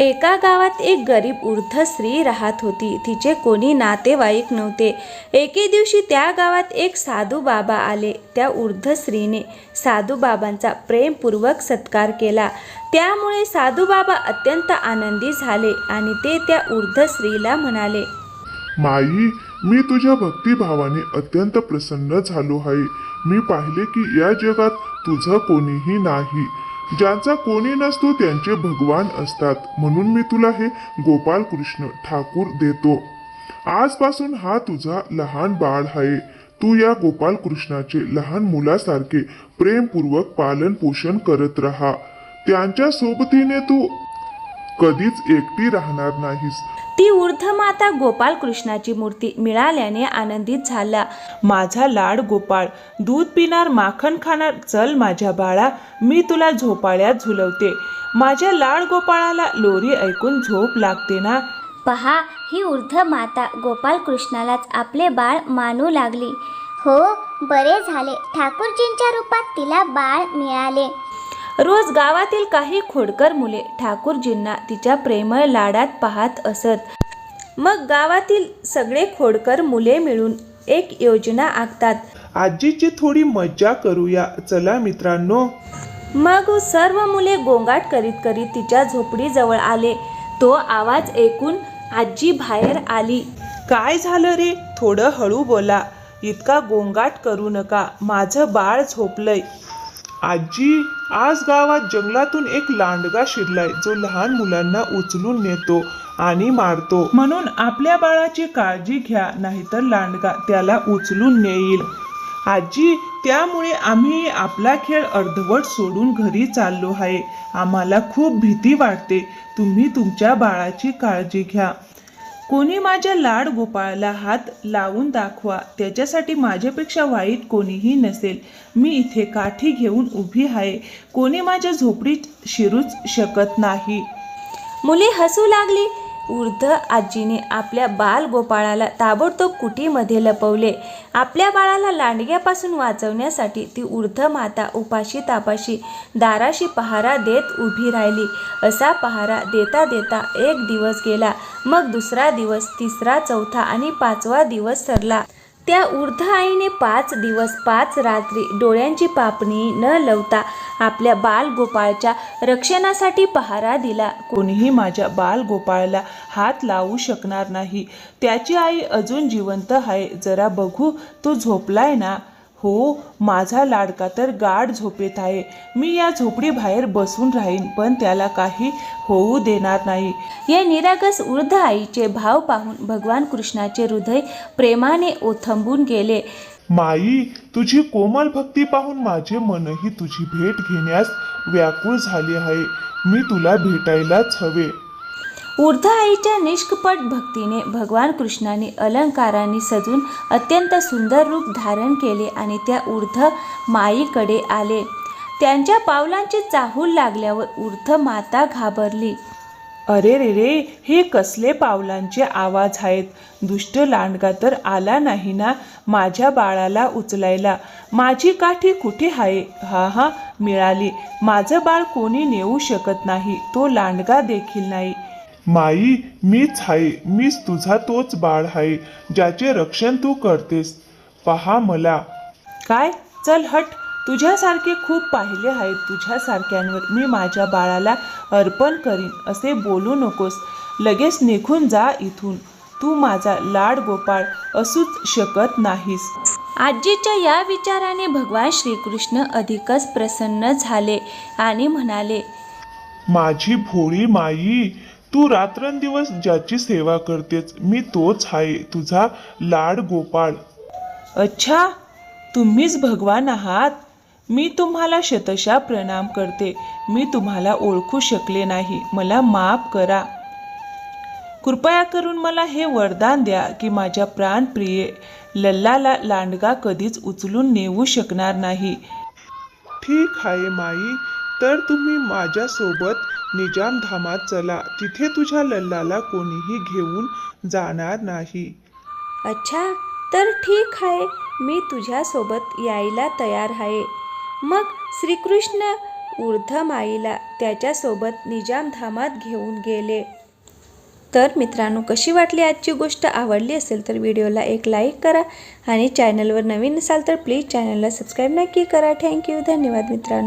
एका गावात एक गरीब वृद्ध स्त्री राहत होती. तिचे कोणी नातेवाईक नव्हते. एके दिवशी त्या गावात एक साधू बाबा आले. त्या वृद्ध स्त्रीने साधू बाबांचा प्रेमपूर्वक सत्कार केला. त्यामुळे साधू बाबा अत्यंत आनंदी झाले आणि ते त्या वृद्ध स्त्रीला म्हणाले माई मी तुझ्या भक्तिभावाने अत्यंत प्रसन्न झालो आहे. मी पाहिले की या जगात तुझं कोणीही नाही. ज्यांचा कोणी नसतो त्यांचे भगवान असतात. म्हणून मी तुला हे गोपाल कृष्ण ठाकूर देतो. आजपासून हा तुझा लहान बाळ आहे. तू या गोपाल कृष्णाचे लहान मुलासारखे प्रेमपूर्वक पालन पोषण करत राहा. त्यांच्या सोबतीने तू कधीच एकटी राहणार नाहीस. ती माता गोपाल कृष्णाची मूर्ती मिळाल्याने आनंदित झाला. माझा लाड गोपाळ दूध पिणार माखन खाणार चल माझ्या बाळा मी तुला झोपाळ्यात झुलवते. माझ्या लाड गोपाळाला लोरी ऐकून झोप लागते ना? पहा ही वृद्ध माता गोपालकृष्णालाच आपले बाळ मानू लागली. हो बरे झाले. ठाकूरजींच्या रूपात तिला बाळ मिळाले. रोज गावातील काही खोडकर मुले ठाकूरजींना तिच्या प्रेमळ लाडात पाहत असत. मग गावातील सगळे खोडकर मुले मिळून एक योजना आखतात. आजीची थोडी मज्जा करूया चला मित्रांनो. मग सर्व मुले गोंगाट करीत करीत तिच्या झोपडीजवळ आले. तो आवाज ऐकून आजी बाहेर आली. काय झालं रे? थोडं हळू बोला. इतका गोंगाट करू नका. माझं बाळ झोपलंय. आजी आज गावात जंगलातून एक लांडगा शिरलाय जो लहान मुलांना उचलून नेतो आणि मारतो. म्हणून आपल्या बाळाची काळजी घ्या नाहीतर लांडगा त्याला उचलून नेईल. आजी त्यामुळे आम्ही आपला खेळ अर्धवट सोडून घरी चाललो आहे. आम्हाला खूप भीती वाटते. तुम्ही तुमच्या बाळाची काळजी घ्या. कोणी माझ्या लाड गोपाळाला हात लावून दाखवा. त्याच्यासाठी माझ्यापेक्षा वाईट कोणीही नसेल. मी इथे काठी घेऊन उभी आहे. कोणी माझ्या झोपडीत शिरूच शकत नाही. मुले हसू लागली. वृद्ध आजीने आपल्या बाल गोपाळाला ताबडतोब कुटीमध्ये लपवले. आपल्या बाळाला लांडग्यापासून वाचवण्यासाठी ती वृद्ध माता उपाशी तापाशी दाराशी पहारा देत उभी राहिली. असा पहारा देता देता एक दिवस गेला. मग दुसरा दिवस तिसरा चौथा आणि पाचवा दिवस सरला त्या वृद्ध आईने पाच दिवस पाच रात्री डोळ्यांची पापणी न लवता आपल्या बालगोपाळच्या रक्षणासाठी पहारा दिला. कोणीही माझ्या बालगोपाळला हात लावू शकणार नाही. त्याची आई अजून जिवंत आहे. जरा बघू तो झोपलाय ना? हो माझा लाडका तर गाढ झोपेत आहे. मी या झोपडी बाहेर बसून राहीन पण त्याला काही होऊ देणार नाही. या निरागस वृद्ध आईचे भाव पाहून भगवान कृष्णाचे हृदय प्रेमाने ओथंबून गेले. माई तुझी कोमल भक्ती पाहून माझे मनही तुझी भेट घेण्यास व्याकुळ झाले आहे. मी तुला भेटायलाच हवे. वृद्ध आईच्या निष्कपट भक्तीने भगवान कृष्णाने अलंकारांनी सजून अत्यंत सुंदर रूप धारण केले आणि त्या वृद्ध माईकडे आले. त्यांच्या पावलांची चाहूल लागल्यावर वृद्ध माता घाबरली. अरे रे रे हे कसले पावलांचे आवाज आहेत? दुष्ट लांडगा तर आला नाही ना माझ्या बाळाला उचलायला. माझी काठी कुठे आहे हा हा मिळाली. माझं बाळ कोणी नेऊ शकत नाही. तो लांडगा देखील नाही. माई मीच आहे मीच तुझा तोच बाळ आहे ज्याचे रक्षण तू करतेस. पहा मला. काय? चल हट. तुझ्यासारखे खूप पाहिले आहेत. तुझ्यासारख्यांवर मी माझ्या बाळाला अर्पण करीन असे बोलू नकोस. लगेच निघून जा इथून. तू माझा लाड गोपाळ असूच शकत नाहीस. आजीच्या या विचाराने भगवान श्रीकृष्ण अधिकच प्रसन्न झाले आणि म्हणाले माझी भोळी माई तू रात्रंदिवस ज्याची सेवा करतेस मी तोच आहे तुझा लाड गोपाळ. अच्छा तुम्हीच भगवान आहात? मी तुम्हाला शतशा प्रणाम करते मी तुम्हाला ओळखू शकले नाही मला माफ करा. कृपया करून मला हे वरदान द्या की माझ्या प्राणप्रिय लल्लाला लांडगा कधीच उचलून नेऊ शकणार नाही. ठीक आहे माई. तर तुम्ही माझ्यासोबत निजाम धामात चला. तिथे तुझ्या लल्लाला कोणीही घेऊन जाणार नाही. अच्छा तर ठीक आहे. मी तुझ्यासोबत यायला तयार आहे. मग श्रीकृष्ण ऊर्धमाईला त्याच्यासोबत निजामधामात घेऊन गेले. तर मित्रांनो कशी वाटली आजची गोष्ट? आवडली असेल तर व्हिडिओला एक लाईक करा आणि चॅनलवर नवीन असाल तर प्लीज चॅनलला सबस्क्राईब नक्की करा. थँक्यू. धन्यवाद मित्रांनो.